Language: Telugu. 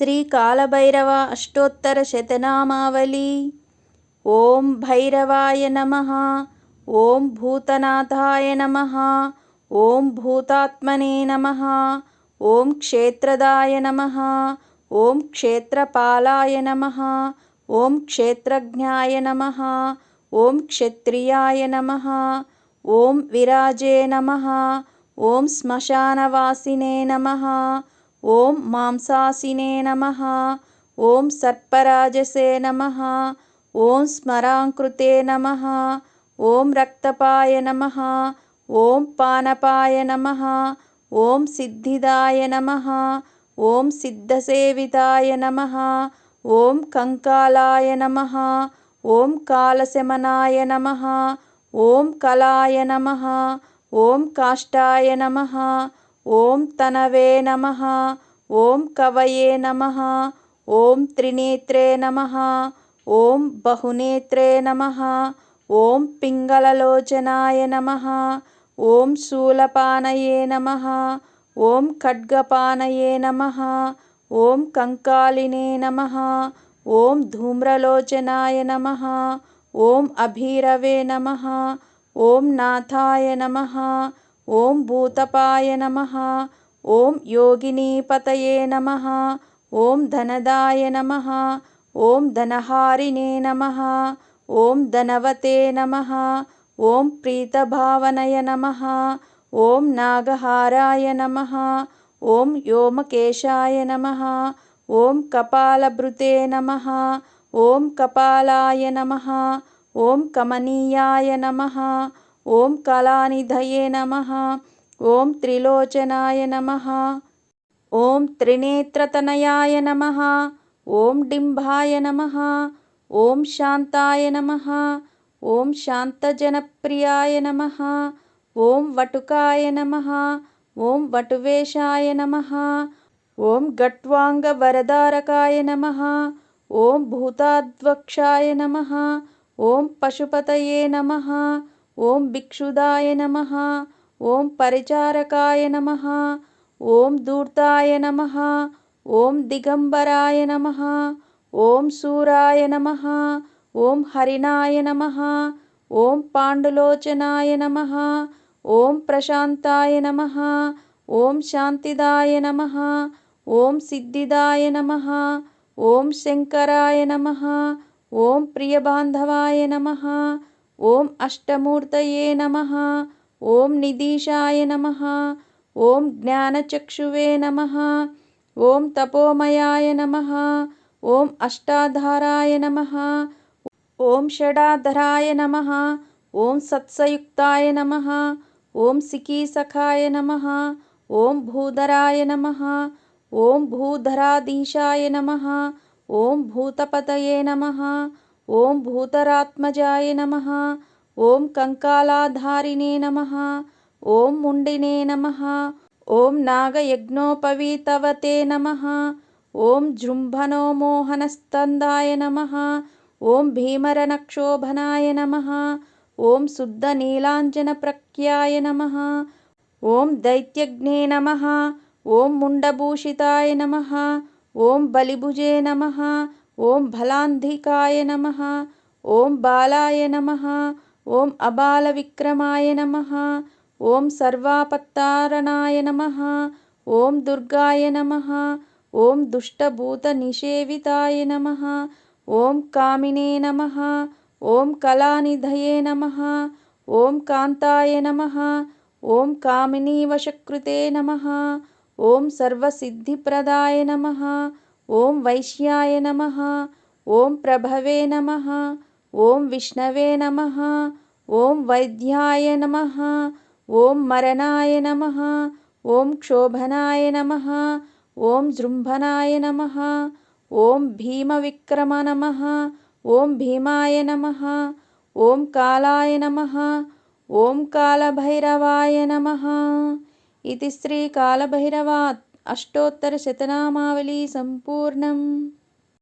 శ్రీకాళభైరవ అష్టోత్తర శతనామావళి ఓం భైరవాయ నమ ఓం భూతనాథాయ నమ ఓం భూతాత్మనే నమ ఓం క్షేత్రదాయ నమ ఓం క్షేత్రపాలాయ నమ ఓం క్షేత్రజ్ఞాయ నమ ఓం క్షత్రియాయ నమ ఓం విరాజే నమ ఓం శ్మశానవాసినే నమ ఓం మాంసాసినే నమ ఓం సర్పరాజసే నమ ఓం స్మరాంకృతే నమ ఓం రక్తపాయ నమ ఓం పానపాయ నమ ఓం సిద్ధిదాయ నమ ఓం సిద్ధసేవితాయ నమ ఓం కంకాలాయ నమ ఓం కాలశమనాయ నమ ఓం కళాయ నమ ఓం కాష్టాయ నమ ఓం తనవే నమ ఓం కవయే నమ ఓం త్రినేత్రే నమ ఓం బహునేత్రే నమ ఓం పింగళలోచనాయ నమ ఓం శూలపానయే నమ ఓం ఖడ్గపానయే నమ ఓం కంకాళినే నమ ఓం ధూమ్రలోచనాయ నమ ఓం అభీరవే నమ ఓం నాథాయ నమ ఓం భూతపాయ నమ ఓం యోగినీపతయే నమ ఓం ధనదాయ నమ ఓం ధనహారిణే నమ ఓం ధనవతే నమ ఓం ప్రీతభావనయ నమ ఓం నాగహారాయ నమ ఓం వ్యోమకేశాయ నమ ఓం కపాలభృతే నమ ఓం కపాలాయ నమ ఓం కమనీయాయ నమ ఓం కళానిధయే నమ ఓం త్రిలోచనాయ నమ ఓం త్రినేత్రతనయాయ నమ ఓం డింభాయ నమ ఓం శాంతాయ నమ ఓం శాంతజనప్రియాయ నమ ఓం వటుకాయ నమ ఓం వటువేషాయ నమ ఓం గట్వాంగవరదారకాయ నమ ఓం భూతాద్వక్షాయ నమ ఓం పశుపతయే నమ ఓం భిక్షుదాయ నమ ఓం పరిచారకాయ నమ ఓం దూర్తాయ నమ ఓం దిగంబరాయ నమ ఓం సూరాయ నమ ఓం హరిణాయ నమ ఓం పాండులోచనాయ నమ ఓం ప్రశాంతాయ నమ ఓం శాంతిదాయ నమ ఓం సిద్ధిదాయ నమ ఓం శంకరాయ నమ ఓం ప్రియబాంధవాయ నమ ఓం అష్టమూర్తయే నమ ఓం నిదీశాయ నమ ఓం జ్ఞానచక్షువే నమ ఓం తపోమయాయ నమ ఓం అష్టాధారాయ నమ ఓం షడాధరాయ నమ ఓం సత్సయుక్తాయ నమ ఓం సికీసఖాయ నమ ఓం భూధరాయ నమ ఓం భూధరాధీశాయ నమ ఓం భూతపతయే నమ ఓం భూతరాత్మజాయ నమ. ఓం కంకాలాధారిణే నమ. ఓం ముండినే నమ. ఓం నాగయజ్ఞోపవీతవతే నమ. ఓం జృంభనో మోహనస్తందాయ నమ. ఓం భీమరనక్షోభనాయ నమ. ఓం శుద్ధనీలాంజనప్రఖ్యాయ నమ. ఓం దైత్యజ్ఞే నమ. ఓం ముండభూషితాయ నమ. ఓం బలిభుజే నమ. ఓం బలాంధికాయ నమ ఓం బాలాయ నమ ఓం అబాల విక్రమాయ నమ ఓం సర్వాపత్తారణాయ నమ ఓం దుర్గాయ నమ ఓం దుష్టభూత నిషేవితాయ నమ ఓం కామినే నమ ఓం కళానిధయే నమ ఓం కాంతాయ నమ ఓం కామినీవశకృతే నమ ఓం సర్వసిద్ధిప్రదాయ నమ ఓం వైశ్యాయ నమ ఓం ప్రభవే నమ ఓం విష్ణవే నమ ఓం వైద్యాయ నమ ఓం మరణాయ నమ ఓం క్షోభనాయ నమ ఓం జృంభనాయ నమ ఓం భీమవిక్రమ నమ ఓం భీమాయ నమ ఓం కాలాయ నమ ఓం కాలభైరవాయ నమ ఇది శ్రీకాళభైరవాత్ అష్టోత్తరశతనామావళి సంపూర్ణం